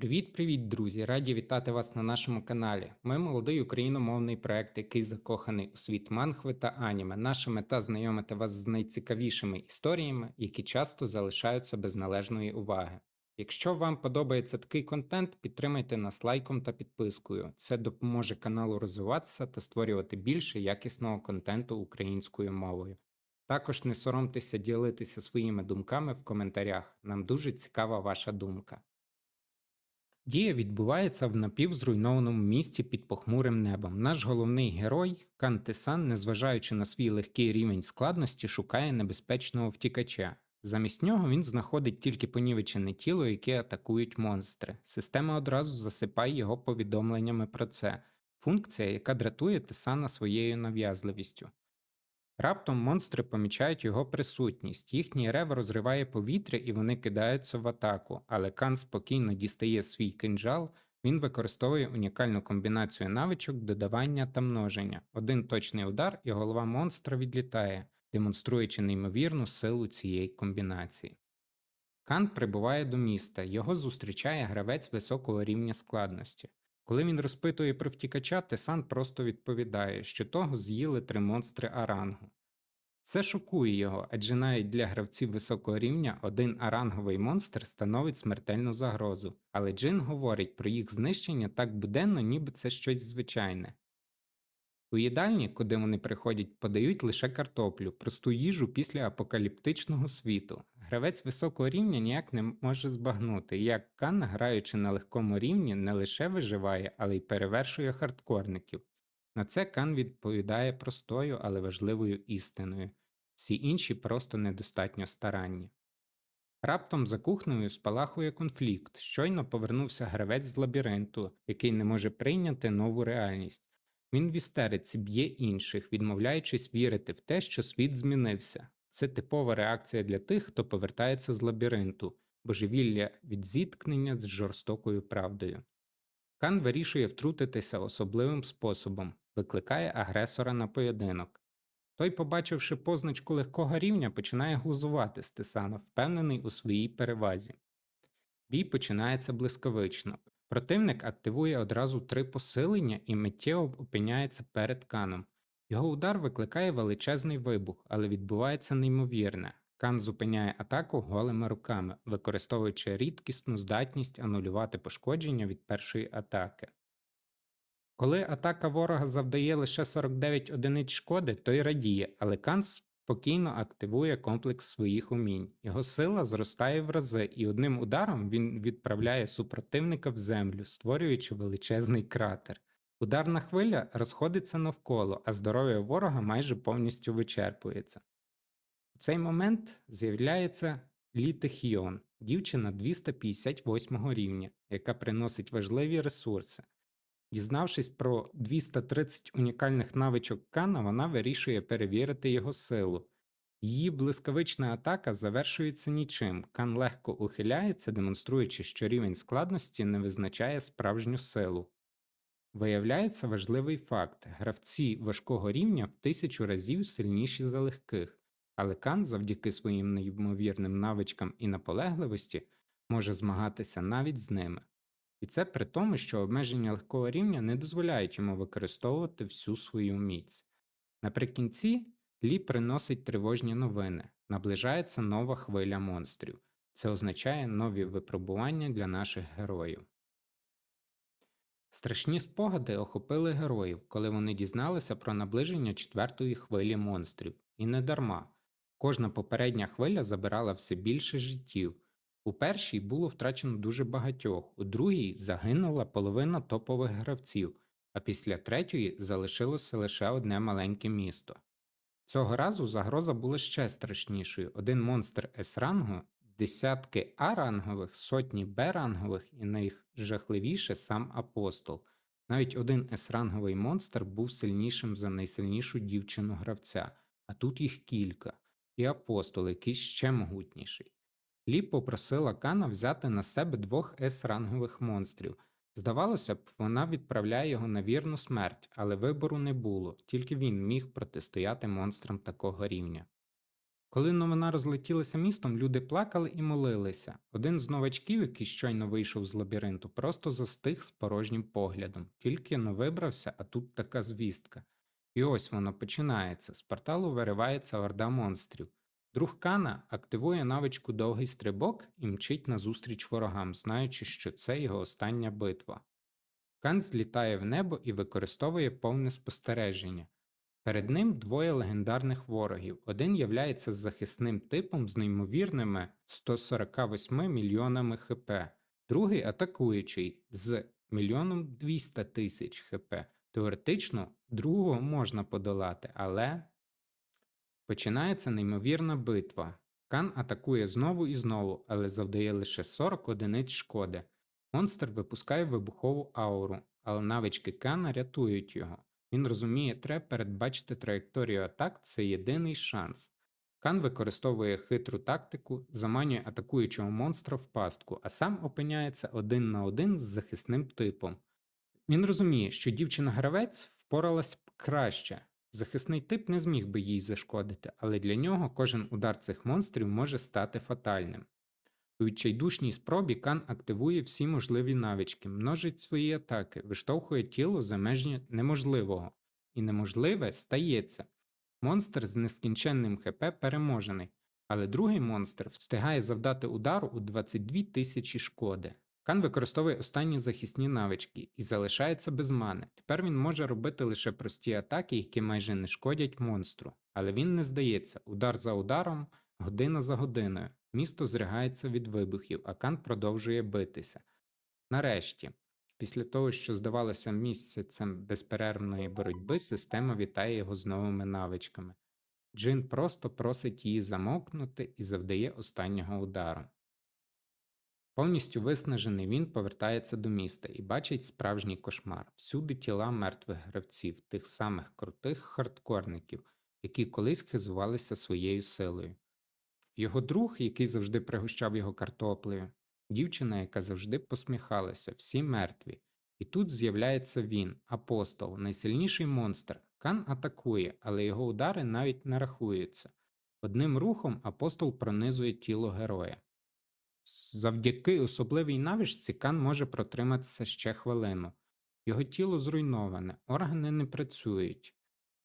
Привіт-привіт, друзі! Раді вітати вас на нашому каналі. Ми молодий україномовний проект, який закоханий у світ манхви та аніме. Наша мета знайомити вас з найцікавішими історіями, які часто залишаються без належної уваги. Якщо вам подобається такий контент, підтримайте нас лайком та підпискою. Це допоможе каналу розвиватися та створювати більше якісного контенту українською мовою. Також не соромтеся ділитися своїми думками в коментарях. Нам дуже цікава ваша думка. Дія відбувається в напівзруйнованому місті під похмурим небом. Наш головний герой Кан Тесан, незважаючи на свій легкий рівень складності, шукає небезпечного втікача. Замість нього він знаходить тільки понівечене тіло, яке атакують монстри. Система одразу засипає його повідомленнями про це. Функція, яка дратує Тесана своєю нав'язливістю. Раптом монстри помічають його присутність, їхній рев розриває повітря і вони кидаються в атаку, але Кан спокійно дістає свій кинджал, він використовує унікальну комбінацію навичок додавання та множення. Один точний удар, і голова монстра відлітає, демонструючи неймовірну силу цієї комбінації. Кан прибуває до міста, його зустрічає гравець високого рівня складності. Коли він розпитує про втікача, Тесан просто відповідає, що того з'їли три монстри арангу. Це шокує його, адже навіть для гравців високого рівня один аранговий монстр становить смертельну загрозу, але Джин говорить про їх знищення так буденно, ніби це щось звичайне. У їдальні, куди вони приходять, подають лише картоплю, просту їжу після апокаліптичного світу. Гравець високого рівня ніяк не може збагнути, як Кан, граючи на легкому рівні, не лише виживає, але й перевершує хардкорників. На це Кан відповідає простою, але важливою істиною всі інші просто недостатньо старанні. Раптом за кухнею спалахує конфлікт, щойно повернувся гравець з лабіринту, який не може прийняти нову реальність. Він в б'є інших, відмовляючись вірити в те, що світ змінився. Це типова реакція для тих, хто повертається з лабіринту, божевілля від зіткнення з жорстокою правдою. Кан вирішує втрутитися особливим способом, викликає агресора на поєдинок. Той, побачивши позначку легкого рівня, починає глузувати з Тесана, впевнений у своїй перевазі. Бій починається блискавично. Противник активує одразу три посилення і миттєво опиняється перед каном. Його удар викликає величезний вибух, але відбувається неймовірне. Кан зупиняє атаку голими руками, використовуючи рідкісну здатність анулювати пошкодження від першої атаки. Коли атака ворога завдає лише 49 одиниць шкоди, той радіє, але Кан спокійно активує комплекс своїх умінь. Його сила зростає в рази, і одним ударом він відправляє супротивника в землю, створюючи величезний кратер. Ударна хвиля розходиться навколо, а здоров'я ворога майже повністю вичерпується. У цей момент з'являється Лі Техіон, дівчина 258 рівня, яка приносить важливі ресурси. Дізнавшись про 230 унікальних навичок Кана, вона вирішує перевірити його силу. Її блискавична атака завершується нічим. Кан легко ухиляється, демонструючи, що рівень складності не визначає справжню силу. Виявляється важливий факт гравці важкого рівня в тисячу разів сильніші за легких, але Кан завдяки своїм неймовірним навичкам і наполегливості може змагатися навіть з ними. І це при тому, що обмеження легкого рівня не дозволяють йому використовувати всю свою міць. Наприкінці Лі приносить тривожні новини, наближається нова хвиля монстрів. Це означає нові випробування для наших героїв. Страшні спогади охопили героїв, коли вони дізналися про наближення четвертої хвилі монстрів, і не дарма. Кожна попередня хвиля забирала все більше життів. У першій було втрачено дуже багатьох, у другій загинула половина топових гравців, а після третьої залишилося лише одне маленьке місто. Цього разу загроза була ще страшнішою один монстр С-рангу, десятки А-рангових, сотні Б-рангових і найжахливіше сам апостол. Навіть один С-ранговий монстр був сильнішим за найсильнішу дівчину гравця, а тут їх кілька, і апостол, який ще могутніший. Лі попросила Кана взяти на себе двох С-рангових монстрів. Здавалося б, вона відправляє його на вірну смерть, але вибору не було, тільки він міг протистояти монстрам такого рівня. Коли новина розлетілася містом, люди плакали і молилися. Один з новачків, який щойно вийшов з лабіринту, просто застиг з порожнім поглядом, тільки но вибрався, а тут така звістка. І ось воно починається. З порталу виривається орда монстрів. Друг Кана активує навичку довгий стрибок і мчить назустріч ворогам, знаючи, що це його остання битва. Кан злітає в небо і використовує повне спостереження. Перед ним двоє легендарних ворогів. Один являється захисним типом з неймовірними 148 мільйонами хп, другий атакуючий з мільйоном 200 тисяч хп. Теоретично другого можна подолати, але починається неймовірна битва. Кан атакує знову і знову, але завдає лише 40 одиниць шкоди. Монстр випускає вибухову ауру, але навички Кана рятують його. Він розуміє, треба передбачити траєкторію атак це єдиний шанс. Кан використовує хитру тактику, заманює атакуючого монстра в пастку, а сам опиняється один на один з захисним типом. Він розуміє, що дівчина-гравець впоралась б краще. Захисний тип не зміг би їй зашкодити, але для нього кожен удар цих монстрів може стати фатальним. У відчайдушній спробі Кан активує всі можливі навички, множить свої атаки, виштовхує тіло за межі неможливого, і неможливе стається. Монстр з нескінченним ХП переможений, але другий монстр встигає завдати удару у 22 тисячі шкоди. Кан використовує останні захисні навички і залишається без мани. Тепер він може робити лише прості атаки, які майже не шкодять монстру, але він не здається, удар за ударом, година за годиною. Місто зригається від вибухів, а Кан продовжує битися. Нарешті, після того, що здавалося місяцем безперервної боротьби, система вітає його з новими навичками. Джин просто просить її замовкнути і завдає останнього удару. Повністю виснажений він повертається до міста і бачить справжній кошмар всюди тіла мертвих гравців, тих самих крутих хардкорників, які колись хизувалися своєю силою. Його друг, який завжди пригощав його картоплею, дівчина, яка завжди посміхалася, всі мертві. І тут з'являється він, апостол, найсильніший монстр. Кан атакує, але його удари навіть не рахуються. Одним рухом апостол пронизує тіло героя. Завдяки особливій навичці Кан може протриматися ще хвилину. Його тіло зруйноване, органи не працюють.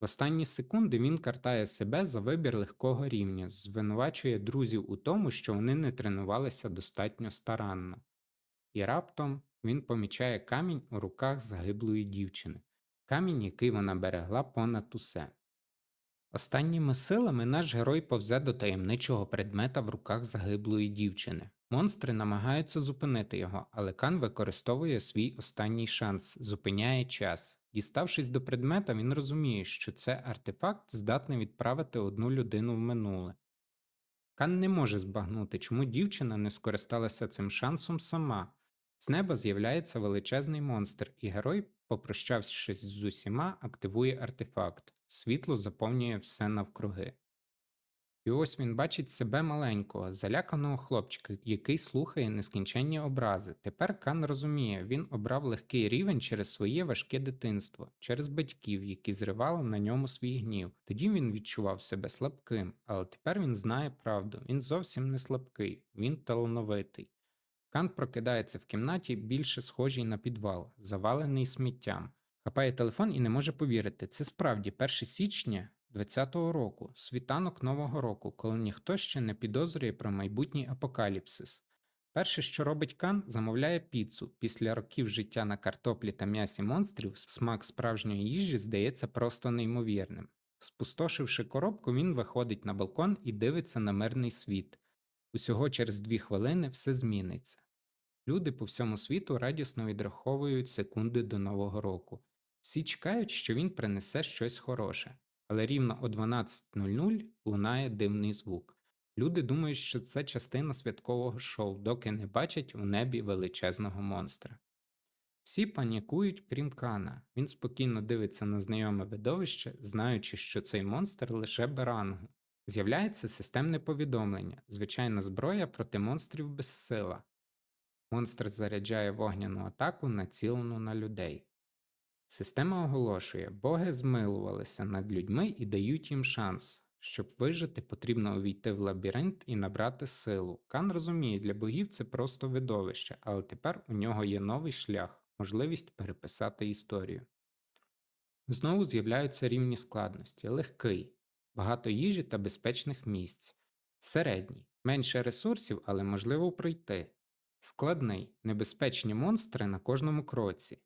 В останні секунди він картає себе за вибір легкого рівня, звинувачує друзів у тому, що вони не тренувалися достатньо старанно. І раптом він помічає камінь у руках загиблої дівчини, камінь, який вона берегла понад усе. Останніми силами наш герой повзе до таємничого предмета в руках загиблої дівчини. Монстри намагаються зупинити його, але Кан використовує свій останній шанс, зупиняє час. Діставшись до предмета, він розуміє, що це артефакт здатний відправити одну людину в минуле. Кан не може збагнути, чому дівчина не скористалася цим шансом сама. З неба з'являється величезний монстр, і герой, попрощавшись з усіма, активує артефакт. Світло заповнює все навкруги. І ось він бачить себе маленького, заляканого хлопчика, який слухає нескінченні образи. Тепер Кан розуміє, він обрав легкий рівень через своє важке дитинство, через батьків, які зривали на ньому свій гнів. Тоді він відчував себе слабким, але тепер він знає правду. Він зовсім не слабкий, він талановитий. Кан прокидається в кімнаті, більше схожій на підвал, завалений сміттям. Хапає телефон і не може повірити. Це справді 1 січня 20-го року, світанок Нового року, коли ніхто ще не підозрює про майбутній апокаліпсис. Перше, що робить Кан, замовляє піцу. Після років життя на картоплі та м'ясі монстрів, смак справжньої їжі здається просто неймовірним. Спустошивши коробку, він виходить на балкон і дивиться на мирний світ. Усього через дві хвилини все зміниться. Люди по всьому світу радісно відраховують секунди до Нового року. Всі чекають, що він принесе щось хороше, але рівно о 12.00 лунає дивний звук. Люди думають, що це частина святкового шоу, доки не бачать у небі величезного монстра. Всі панікують, крім Кана. Він спокійно дивиться на знайоме видовище, знаючи, що цей монстр лише берангу. З'являється системне повідомлення, звичайна зброя проти монстрів безсила. Монстр заряджає вогняну атаку, націлену на людей. Система оголошує, боги змилувалися над людьми і дають їм шанс. Щоб вижити, потрібно увійти в лабіринт і набрати силу. Кан розуміє, для богів це просто видовище, але тепер у нього є новий шлях, можливість переписати історію. Знову з'являються рівні складності: легкий, багато їжі та безпечних місць, середній, менше ресурсів, але можливо пройти, складний, небезпечні монстри на кожному кроці.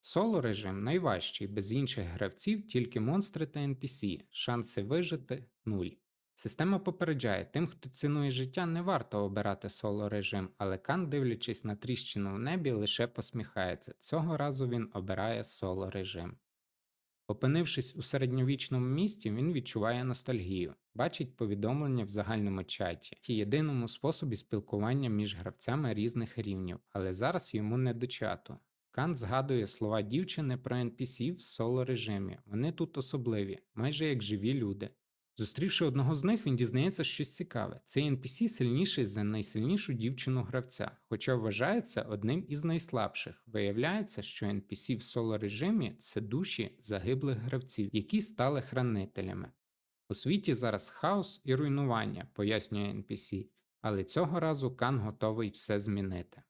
Соло режим найважчий, без інших гравців, тільки монстри та NPC, шанси вижити нуль. Система попереджає тим, хто цінує життя, не варто обирати соло режим, але Кан, дивлячись на тріщину в небі, лише посміхається. Цього разу він обирає соло режим. Опинившись у середньовічному місті, він відчуває ностальгію, бачить повідомлення в загальному чаті, ті єдиному способі спілкування між гравцями різних рівнів, але зараз йому не до чату. Кан згадує слова дівчини про NPC в соло режимі. Вони тут особливі, майже як живі люди. Зустрівши одного з них, він дізнається щось цікаве. Цей NPC сильніший за найсильнішу дівчину гравця, хоча вважається одним із найслабших. Виявляється, що NPC в соло режимі це душі загиблих гравців, які стали хранителями. У світі зараз хаос і руйнування, пояснює NPC, але цього разу Кан готовий все змінити.